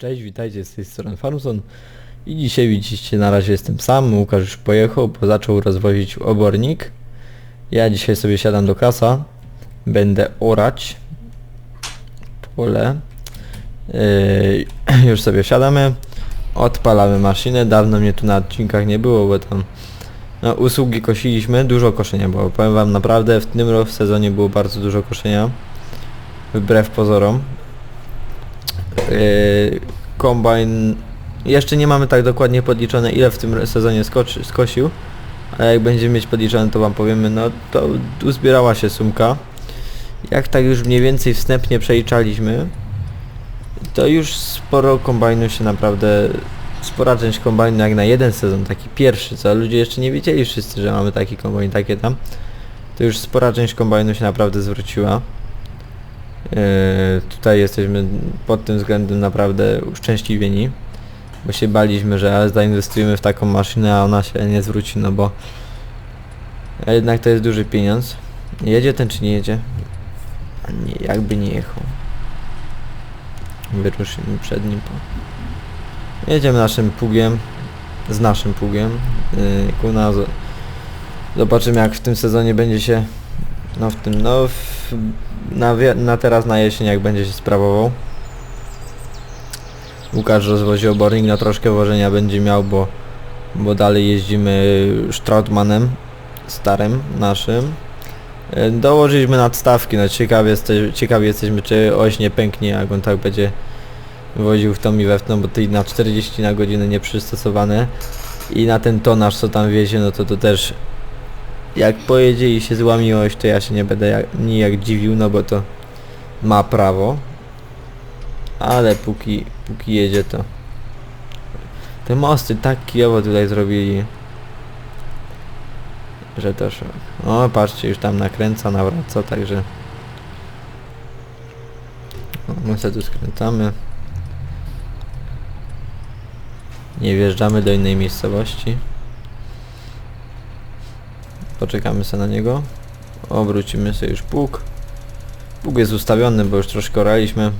Cześć, witajcie z tej strony Farmson i dzisiaj widzicie na razie jestem sam, Łukasz już pojechał, bo zaczął rozwozić obornik. Ja dzisiaj sobie siadam do kasa, będę orać pole. Yy, już sobie siadamy, odpalamy maszynę, dawno mnie tu na odcinkach nie było, bo tam no, usługi kosiliśmy, dużo koszenia było, powiem wam naprawdę w tym roku w sezonie było bardzo dużo koszenia, wbrew pozorom. Yy, kombajn jeszcze nie mamy tak dokładnie podliczone ile w tym sezonie skoczy, skosił ale jak będziemy mieć podliczone to wam powiemy. No to uzbierała się sumka. Jak tak już mniej więcej wstępnie przeliczaliśmy to już sporo kombajnu się naprawdę spora część kombajnu jak na jeden sezon taki pierwszy co ludzie jeszcze nie wiedzieli wszyscy że mamy taki kombajn takie tam to już spora część kombajnu się naprawdę zwróciła. Yy, tutaj jesteśmy pod tym względem naprawdę uszczęśliwieni, bo się baliśmy, że zainwestujemy w taką maszynę, a ona się nie zwróci, no bo jednak to jest duży pieniądz. Jedzie ten czy nie jedzie? A nie, jakby nie jechał. Wyruszymy przed nim. Po... Jedziemy naszym pługiem, z naszym pługiem. Yy, ku na, zobaczymy jak w tym sezonie będzie się no w tym, no w, na, na teraz na jesień jak będzie się sprawował. Łukasz rozwozi obornik, no troszkę wożenia będzie miał, bo, bo dalej jeździmy Strautmanem, starym naszym. E, Dołożyliśmy nadstawki, no ciekawi, jeste, ciekawi jesteśmy czy oś nie pęknie jak on tak będzie woził w tą i we w tą, bo tej na 40 na godzinę nieprzystosowane i na ten tonaż co tam wiezie, no to to też jak pojedzie i się złamiłość, to ja się nie będę jak, nijak dziwił, no bo to ma prawo. Ale póki, póki jedzie to... Te mosty tak kijowo tutaj zrobili. Że to szok. O, patrzcie, już tam nakręca, nawraca, także... O, my sobie tu skręcamy. Nie wjeżdżamy do innej miejscowości. Poczekamy sobie na niego. Obrócimy sobie już pług. Pług jest ustawiony, bo już troszkę oraliśmy.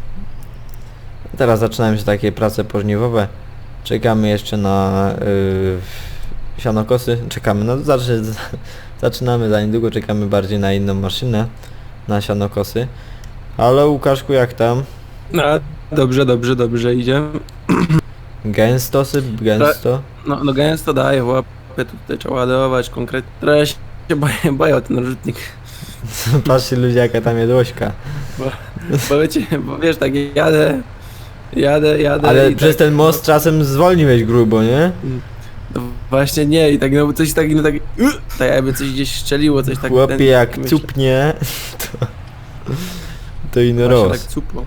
Teraz zaczynają się takie prace pożniwowe. Czekamy jeszcze na yy, sianokosy. Czekamy, no zaczy, zaczynamy za niedługo, czekamy bardziej na inną maszynę. Na sianokosy. Halo Łukaszku, jak tam? No, dobrze, dobrze, dobrze idzie. Gęsto syp, gęsto. No, no gęsto daje, łapę tutaj trzeba ładować konkretnie. Trochę się boję, boję o ten rzutnik. Patrzcie ludzie jaka tam jest łośka. Bo wiecie, bo wiesz, tak jadę, jadę, jadę Ale i przez tak, ten most czasem zwolniłeś grubo, nie? No właśnie nie i tak no coś tak, no tak, uh, tak jakby coś gdzieś strzeliło, coś tak... Chłopie ten- jak myślę, cupnie, to, to inny właśnie roz. tak cupło.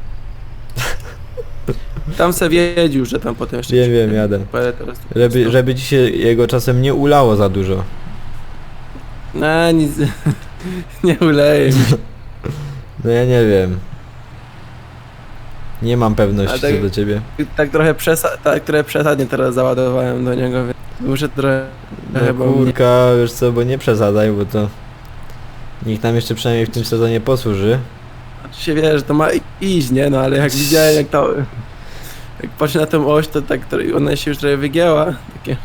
Tam se wiedział, że tam potem jeszcze... Wiem, wiem, jadę. Parę teraz żeby ci się jego czasem nie ulało za dużo. No nic, nie uleje mi. No ja nie wiem. Nie mam pewności tak- co do ciebie. tak trochę przesa- tak trochę przesadnie teraz załadowałem do niego, więc muszę trochę... No chyba mnie- kurka, wiesz co, bo nie przesadzaj, bo to... Niech nam jeszcze przynajmniej w tym sezonie posłuży. Znaczy się wie, że to ma i- iść, nie? No ale jak widziałem jak to... Jak patrzę na tą oś, to tak ona się już trochę wygięła. Takie,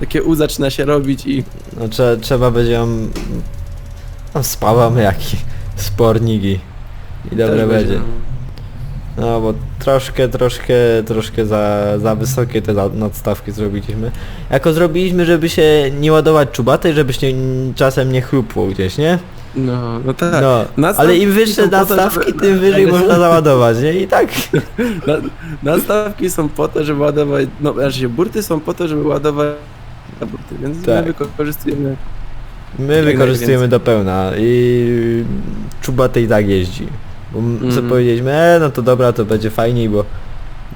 takie U zaczyna się robić i... No trze, trzeba będzie ją... No spawamy jaki spornik i... Dobre też będzie. No bo troszkę, troszkę, troszkę za, za wysokie te nadstawki zrobiliśmy. Jako zrobiliśmy, żeby się nie ładować czubatej, żeby się czasem nie chlupło gdzieś, nie? No, no tak. No, Nadstawki ale im wyższe są po to, nadstawki, żeby- tym wyżej można załadować, nie? I tak. Na, nastawki są po to, żeby ładować... No, znaczy burty są po to, żeby ładować burty, więc Tak. my wykorzystujemy... My wykorzystujemy do pełna i czubatej tak jeździ. Bo m- co Mhm. powiedzieliśmy, e, no to dobra, to będzie fajniej, bo,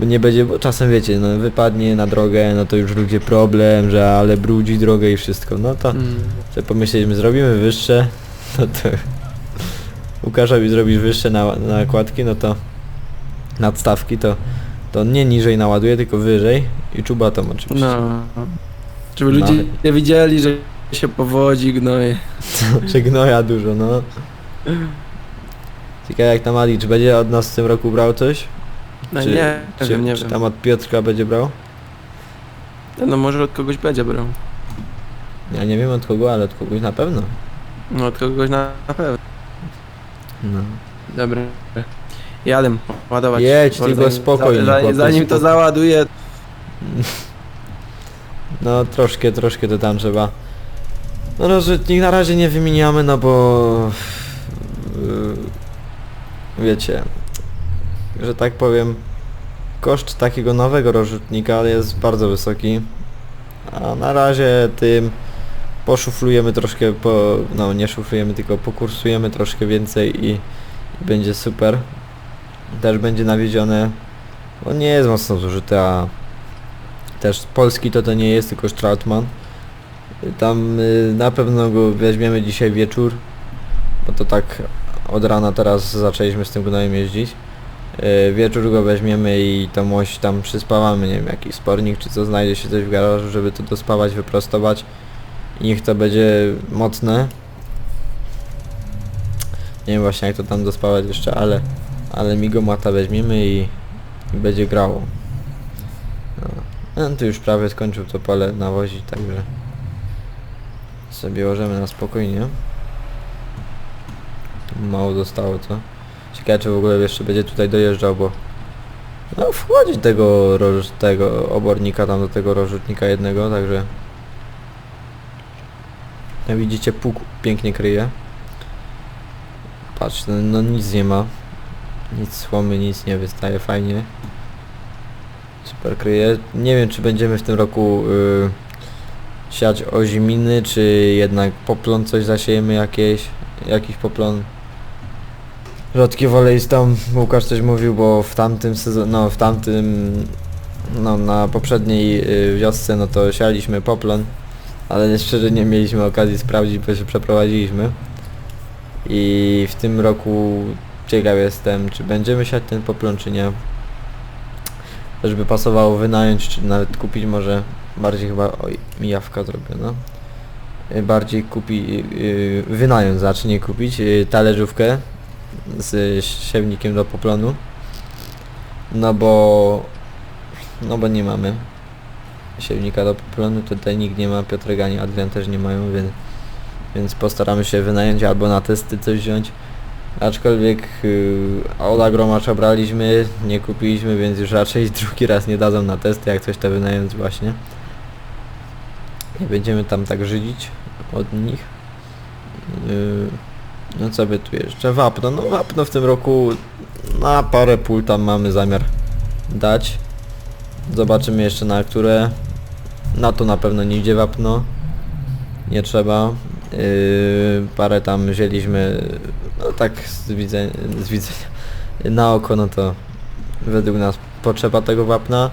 bo nie będzie, bo czasem wiecie, no wypadnie na drogę, no to już ludzie problem, że ale brudzi drogę i wszystko, no to... Mm. Sobie pomyśleliśmy, zrobimy wyższe, no to Łukaszowi zrobisz wyższe na, nakładki, no to nadstawki, to, to nie niżej naładuje, tylko wyżej i czubatą oczywiście. No. Żeby ludzie nie widzieli, że się powodzi, gnoje. Czy gnoja dużo, no. Ciekawe jak tam Adi, czy będzie od nas w tym roku brał coś? No czy, nie, czy, wiem, nie czy wiem. tam od Piotrka będzie brał? No może od kogoś będzie brał. Ja nie wiem od kogo, ale od kogoś na pewno. No od kogoś na, na pewno. No. Dobra. Jadę ładować. Jedź, Może tylko spokojnie, za- chłopie, Zanim to spokojnie. załaduję, No troszkę, troszkę to tam trzeba. No rozrzutnik na razie nie wymieniamy, no bo... yy, Wiecie, że tak powiem, koszt takiego nowego rozrzutnika jest bardzo wysoki. A na razie tym poszuflujemy troszkę, po, no nie szuflujemy, tylko pokursujemy troszkę więcej i, będzie super. Też będzie nawiezione. On nie jest mocno zużyty, a też polski to to nie jest, tylko Strautman. Tam y, na pewno go weźmiemy dzisiaj wieczór, bo to tak od rana teraz zaczęliśmy z tym gnojem jeździć. Y, wieczór go weźmiemy i tą oś tam przyspawamy, nie wiem, jakiś spornik czy co znajdzie się coś w garażu, żeby to dospawać, wyprostować niech to będzie mocne. Nie wiem właśnie jak to tam dospawać jeszcze, ale, ale migomata weźmiemy i, i będzie grało. No. No to już prawie skończył to pole nawozić, także sobie łożymy na spokojnie. Mało zostało, co? Ciekawe czy w ogóle jeszcze będzie tutaj dojeżdżał, bo no wchodzi tego, tego obornika tam do tego rozrzutnika jednego, także jak widzicie pług pięknie kryje. Patrz, no, no nic nie ma. Nic słomy, nic nie wystaje, fajnie. Super kryje. Nie wiem czy będziemy w tym roku y, siać oziminy, czy jednak poplon coś zasiejemy jakieś, jakiś poplon. Rzodkie wolejstą, Łukasz coś mówił, bo w tamtym sezonie, no w tamtym, no na poprzedniej y, wiosce, no to sialiśmy poplon, ale szczerze nie mieliśmy okazji sprawdzić, bo się przeprowadziliśmy. I w tym roku ciekaw jestem, czy będziemy siać ten poplon, czy nie. Też by pasowało wynająć, czy nawet kupić może bardziej chyba, oj, mijawka zrobiona. Y, Bardziej kupi, yy, wynająć, zacznie kupić yy, talerzówkę z siewnikiem do poplonu. No bo, no bo nie mamy siewnika do poplonu, tutaj nikt nie ma, Piotrek ani Adrian też nie mają, więc, więc postaramy się wynająć albo na testy coś wziąć. Aczkolwiek yy, Ola Gromacza braliśmy, nie kupiliśmy, więc już raczej drugi raz nie dadzą na testy, jak coś to wynająć właśnie. Nie będziemy tam tak żydzić od nich. Yy, no co by tu jeszcze? Wapno. No wapno w tym roku na parę pól tam mamy zamiar dać. Zobaczymy jeszcze na które. Na to na pewno nie idzie wapno. Nie trzeba. Yy, parę tam wzięliśmy, no tak z widzenia, z widzenia na oko, no to według nas potrzeba tego wapna.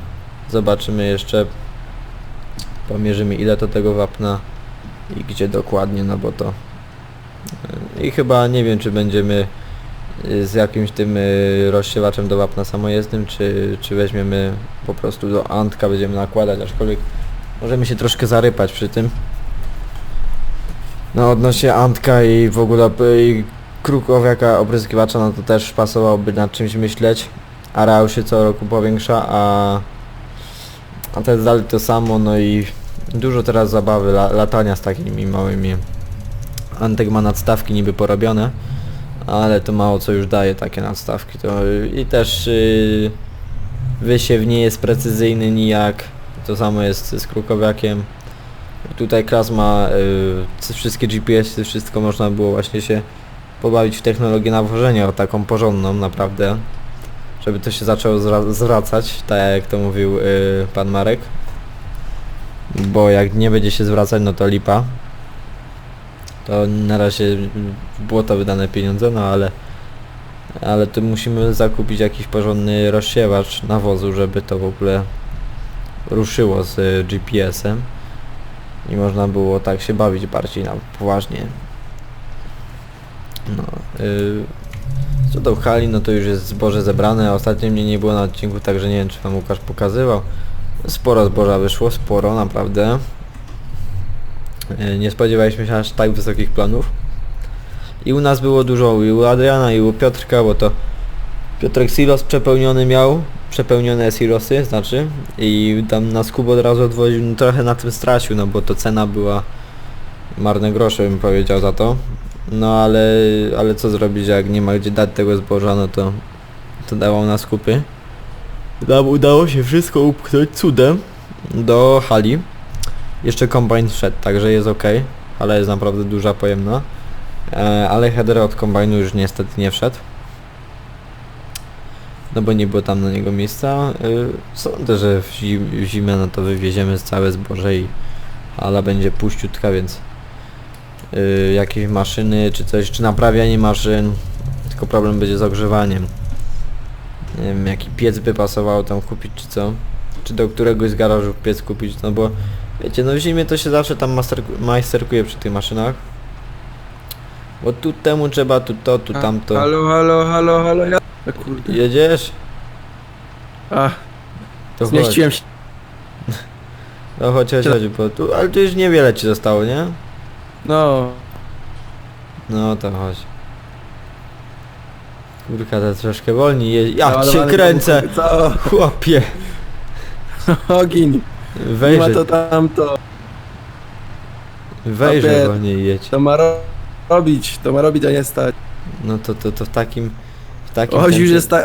Zobaczymy jeszcze, pomierzymy ile to tego wapna i gdzie dokładnie, no bo to yy, i chyba nie wiem czy będziemy yy, z jakimś tym yy, rozsiewaczem do wapna samojezdnym, czy, czy weźmiemy po prostu do Antka, będziemy nakładać, aczkolwiek możemy się troszkę zarypać przy tym. No odnośnie Antka i w ogóle i krukowiaka opryskiwacza, no to też pasowałoby nad czymś myśleć. Areał się co roku powiększa, a, a jest dalej to samo, no i dużo teraz zabawy, la, latania z takimi małymi. Antek ma nadstawki niby porobione, ale to mało co już daje takie nadstawki. To, I też yy, wysiew nie jest precyzyjny nijak, to samo jest z krukowiakiem. Tutaj Kras ma y, wszystkie GPS-y, wszystko można było właśnie się pobawić w technologię nawożenia, taką porządną naprawdę, żeby to się zaczęło zwracać, tak jak to mówił y, pan Marek. Bo jak nie będzie się zwracać, no to lipa. To na razie w błoto wydane pieniądze, no ale ale tu musimy zakupić jakiś porządny rozsiewacz nawozu, żeby to w ogóle ruszyło z y, GPS-em i można było tak się bawić bardziej na poważnie. No, yy, co do hali, no to już jest zboże zebrane, ostatnio mnie nie było na odcinku, także nie wiem czy wam Łukasz pokazywał. Sporo zboża wyszło, sporo naprawdę. Yy, nie spodziewaliśmy się aż tak wysokich planów. I u nas było dużo, i u Adriana, i u Piotrka, bo to Piotrek silos przepełniony miał przepełnione silosy, znaczy i tam na skub od razu odwoził, no trochę na tym stracił, no bo to cena była marne grosze bym powiedział za to. No ale, ale co zrobić, jak nie ma gdzie dać tego zboża, no to, to dawał na skupy. Nam udało się wszystko upchnąć cudem do hali. Jeszcze kombajn wszedł, także jest ok. Hala jest naprawdę duża, pojemna. E, ale header od kombajnu już niestety nie wszedł. No bo nie było tam na niego miejsca. E, sądzę, że w, zim, w zimę no to wywieziemy całe zboże i hala będzie puściutka, więc y, jakieś maszyny czy coś, czy naprawianie maszyn, tylko problem będzie z ogrzewaniem. Nie wiem, jaki piec by pasowało tam kupić, czy co. Czy do któregoś z garażów piec kupić, no bo wiecie, no w zimie to się zawsze tam majsterkuje przy tych maszynach. Bo tu temu trzeba, tu to, tu tamto. Halo, halo, halo, halo, ja... O kurde. Jedziesz? Ach, To chodź. zmieściłem się. No chodź, chodź, chodź, bo tu, ale tu już niewiele ci zostało, nie? No, No to chodź. Kurka, to troszkę wolniej je... Ja cię naładowany kręcę! samochód. Chłopie! Co? Ogień. Nie ma Wejrze, to tamto. wejrze Chłopie. wolniej jedź. To ma ro- robić, to ma robić, a nie stać. No to, to, to w takim... W takim Oj, już tempie- jest, ta,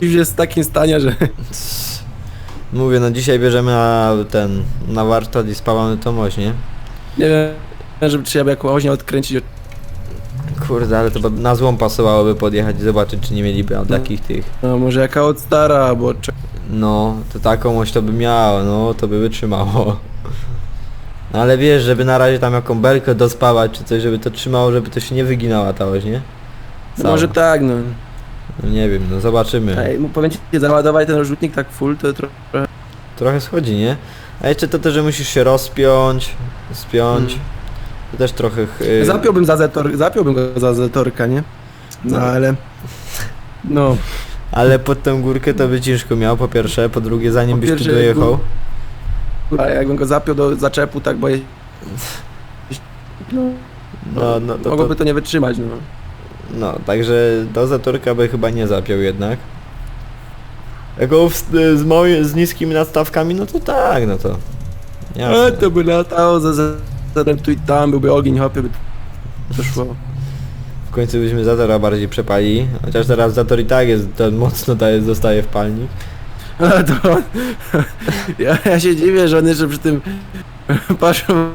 już jest w takim stanie, że... Mówię, no dzisiaj bierzemy na ten... Na warsztat i spałamy to moź, nie? Nie wiem, żeby trzeba jaką oźnię odkręcić. Kurde, ale to by na złą pasowałoby podjechać i zobaczyć, czy nie mieliby od No. takich tych... No, może jaka od stara, albo... cze- No, to taką oś to by miało, no, to by wytrzymało. No ale wiesz, żeby na razie tam jaką belkę dospawać czy coś, żeby to trzymało, żeby to się nie wyginała ta oś, nie? No, Cała. może tak, no. No nie wiem, no zobaczymy. Ej, mu powiem ci, załadować ten rozrzutnik tak full, to trochę... Trochę schodzi, nie? A jeszcze to też, że musisz się rozpiąć, spiąć. Mm. To też trochę... Yy, Zapiąłbym za zetor, zapiąłbym go za zetorka, nie? No, No. ale... No, Ale pod tę górkę to by ciężko miał, po pierwsze, po drugie, zanim Po byś tu pierwsze, dojechał. a jakbym go zapiął do zaczepu, tak, bo... je- No, No, no, to, to, mogłoby to nie wytrzymać, no. No, także do zatorka by chyba nie zapiął jednak. Jako w, z, moje, z niskimi nadstawkami, no to tak, no to... Jasne. E, to by latało za zetorem tu i tam, byłby ogień, hopie, by to szło. W końcu byśmy Zatora bardziej przepali, chociaż teraz Zator i tak jest, ten mocno daje, zostaje w palnik. Ale to... Ja, ja się dziwię, że on jeszcze przy tym... Paszą...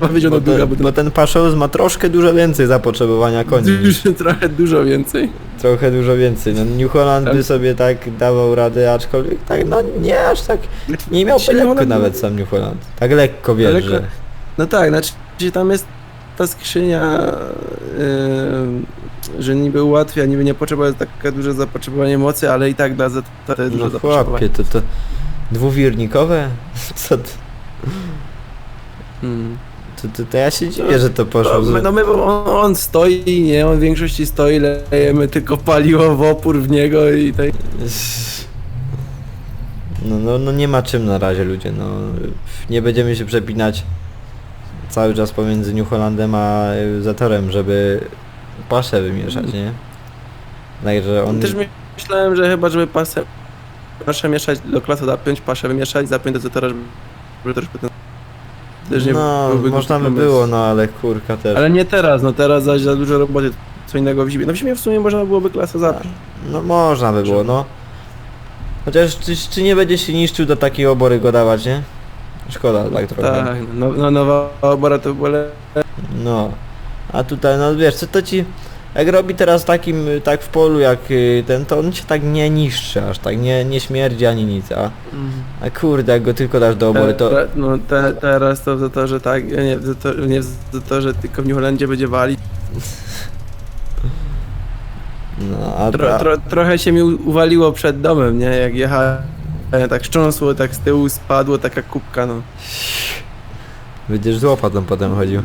Powiedział Bo, na długa, ten, bo bo ten Paszows ma troszkę dużo więcej zapotrzebowania to koni. już trochę dużo więcej. Trochę dużo więcej. No New Holland by Tak. sobie tak dawał radę, aczkolwiek tak, no nie aż tak, nie miałby Się lekko nawet sam New Holland. Tak lekko wiesz, że... No tak, znaczy tam jest ta skrzynia, yy, że niby ułatwia, niby nie potrzeba takie duże zapotrzebowanie mocy, ale i tak dla Z to jest duże No zapotrzebowanie. chłopie, to to... Dwuwiernikowe? Co to, Hmm. To, to, to ja się dziwię, że to poszło. No, my- no my, bo on, on stoi, nie, on w większości stoi, lejemy tylko paliwo w opór w niego i tak. No, no, no nie ma czym na razie ludzie, no nie będziemy się przepinać cały czas pomiędzy New Hollandem a Zatorem, żeby paszę wymieszać, nie? Także on... Też myślałem, że chyba, żeby pasę, paszę mieszać do klasy zapiąć, paszę wymieszać, zapiąć do zetora, żeby, żeby potem... Też nie no, byłby można by było, no ale kurka też. Ale nie teraz, no teraz zaś za dużo roboty, co innego w zimie. No w zimie w sumie można byłoby klasę zapiąć. No można by było, no. Chociaż czy, czy nie będzie się niszczył do takiej obory go dawać, nie? Szkoda tak trochę. Tak, no, no nowa obora to było le... No. A tutaj, no wiesz, co to ci... Jak robi teraz takim, tak w polu jak y, ten, to on się tak nie niszczy aż, tak nie, nie śmierdzi ani nic, a, a kurde, jak go tylko dasz do obory, to... Te, no te, teraz to w zatorze tak, nie, w zatorze, nie w zatorze, tylko w New będzie walić. No, a, Tro, tro, trochę się mi uwaliło przed domem, nie, jak jechałem. Tak szcząsło, tak z tyłu spadło taka kubka, no. będziesz z łopatą potem chodził.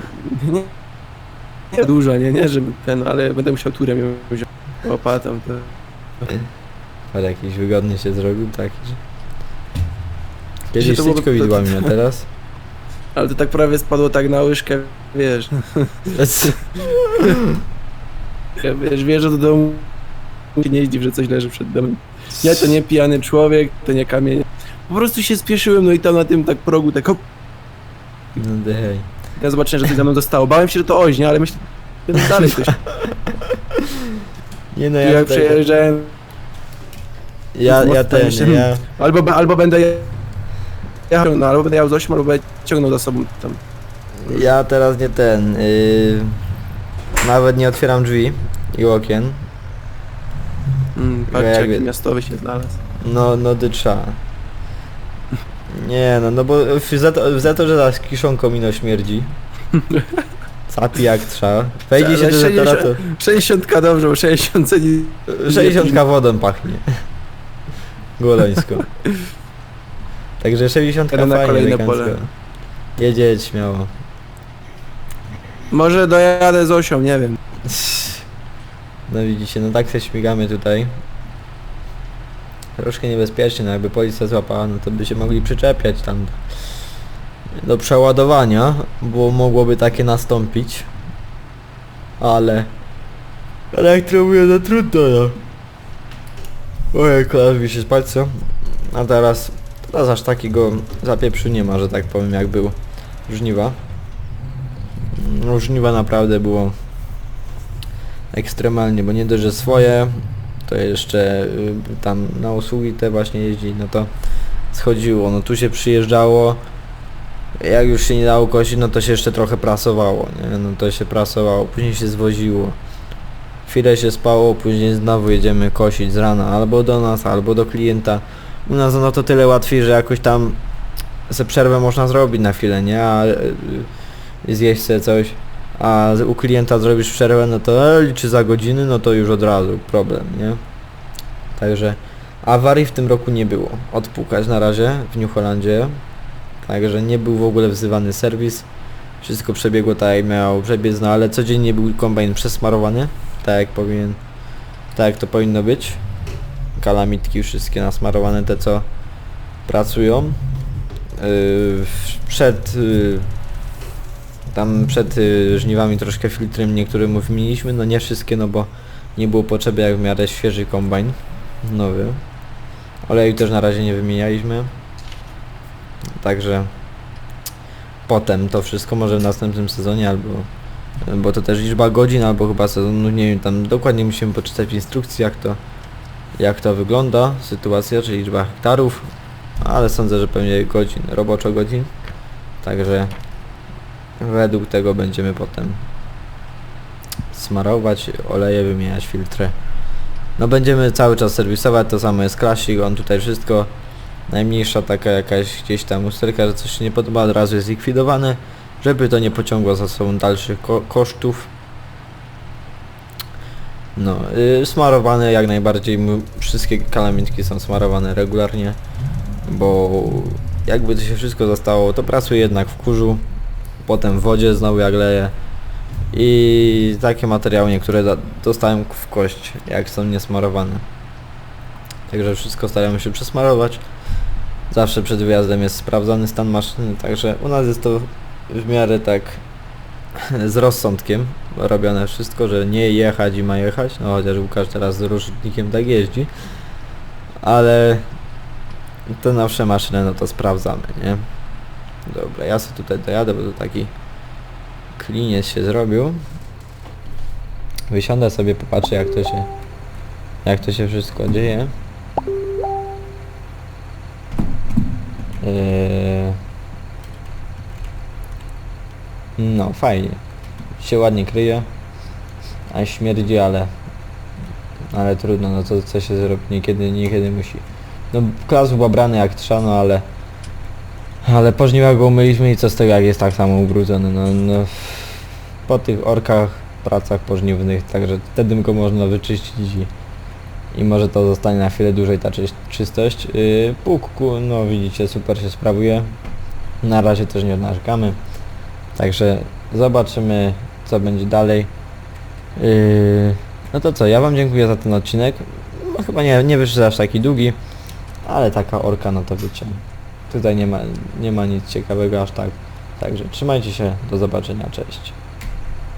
Nie, nie dużo, nie, nie, żeby ten, ale będę musiał turem ją wziąć. Łopatą to. Ale jakiś wygodny się zrobił, taki, że... Kiedyś to z byłoby- widłami, a teraz? Ale to tak prawie spadło tak na łyżkę, wiesz. Ja, wiesz, że do domu się nie jeździ, że coś leży przed domem. Nie, to nie pijany człowiek, to nie kamienie. Po prostu się spieszyłem, no i tam na tym tak progu, tak hop, No dej. Ja zobaczyłem, że coś za mną zostało. Bałem się, że to oś, nie? Ale myślę, że dalej coś. Nie no, ja jak tutaj, przejeżdżałem, ja, ja ten, ja, albo, be- albo będę jechał, no, albo będę jechał z 8, albo będę ciągnął za sobą tam. ja teraz nie ten, yy, nawet nie otwieram drzwi i okien, Mm, jakby- jaki miastowy się znalazł. no, no dycza. Nie no, no bo za to, za to że zaś kiszonką mino śmierdzi. Capi jak trza. Wejdzie się do zetora, to 60 dobrze, bo 60 ceni... 60 wodą pachnie. Głolońsko. Także 60 Jadę na fajnie, kolejne elegancko. pole. Jedzie jedź śmiało. Może dojadę z osią, nie wiem. No widzicie, no tak się śmigamy tutaj. Troszkę niebezpiecznie, no jakby policja złapała, no to by się mogli przyczepiać tam do przeładowania, bo mogłoby takie nastąpić. Ale... Mówię, no trudno no. Ojej, kolarz mi się z. A teraz... Teraz aż takiego zapieprzu nie ma, że tak powiem, jak był żniwa. No żniwa naprawdę było ekstremalnie, bo nie dość, że swoje, to jeszcze y, tam na usługi te właśnie jeździ, no to schodziło, no tu się przyjeżdżało, jak już się nie dało kosić, no to się jeszcze trochę prasowało, nie? no to się prasowało, później się zwoziło, chwilę się spało, później znowu jedziemy kosić z rana, albo do nas, albo do klienta, u nas no to tyle łatwiej, że jakoś tam se przerwę można zrobić na chwilę, nie, a y, zjeść sobie coś, a u klienta zrobisz przerwę, no to e, liczy za godziny, no to już od razu problem, nie? Także awarii w tym roku nie było. Odpukać na razie w New Hollandzie. Także nie był w ogóle wzywany serwis. Wszystko przebiegło tak jak miało przebiec, no ale codziennie był kombajn przesmarowany, tak jak powinien, tak jak to powinno być. Kalamitki wszystkie nasmarowane, te co pracują. Yy, przed yy, tam przed y, żniwami troszkę filtrem niektórym wymieniliśmy, no nie wszystkie, no bo nie było potrzeby jak w miarę świeży kombajn, nowy. Oleju też na razie nie wymienialiśmy. Także potem to wszystko może w następnym sezonie albo bo to też liczba godzin albo chyba sezonu, nie wiem, tam dokładnie musimy poczytać w instrukcji jak to jak to wygląda sytuacja, czyli liczba hektarów, ale sądzę, że pewnie godzin, roboczo godzin. Także według tego będziemy potem smarować oleje, wymieniać filtry. No będziemy cały czas serwisować, to samo jest Classic, on tutaj wszystko najmniejsza taka jakaś gdzieś tam usterka, że coś się nie podoba, od razu jest likwidowane, żeby to nie pociągło za sobą dalszych ko kosztów. No, yy, smarowane jak najbardziej, wszystkie kalamitki są smarowane regularnie, bo jakby to się wszystko zostało, to pracuje jednak w kurzu, potem w wodzie znowu jak leje i takie materiały niektóre dostałem w kość, jak są niesmarowane. Także wszystko staramy się przesmarować. Zawsze przed wyjazdem jest sprawdzany stan maszyny, także u nas jest to w miarę tak z rozsądkiem robione wszystko, że nie jechać i ma jechać, no chociaż Łukasz teraz z różnikiem tak jeździ, ale te nowsze maszyny no to sprawdzamy, nie? Dobra, ja sobie tutaj dojadę, bo to taki kliniec się zrobił. Wysiądę sobie, popatrzę jak to się jak to się wszystko dzieje. Eee... No, fajnie. Się ładnie kryje. A śmierdzi, ale... Ale trudno, no to co się zrobi, niekiedy, niekiedy musi. No, klas był brany jak trza, no ale... Ale po żniwach go umyliśmy i co z tego jak jest tak samo ubrudzony, no, no... Po tych orkach, pracach pożniwnych, także wtedy go można wyczyścić i... I może to zostanie na chwilę dłużej ta czystość. Yy, pług, ku- no widzicie, super się sprawuje. Na razie też nie narzekamy. Także zobaczymy co będzie dalej. Yy, no to co, ja wam dziękuję za ten odcinek. No, chyba nie, nie wyszedł aż taki długi, ale taka orka no to wiecie. Tutaj nie ma, nie ma nic ciekawego aż tak. Także trzymajcie się, do zobaczenia, cześć.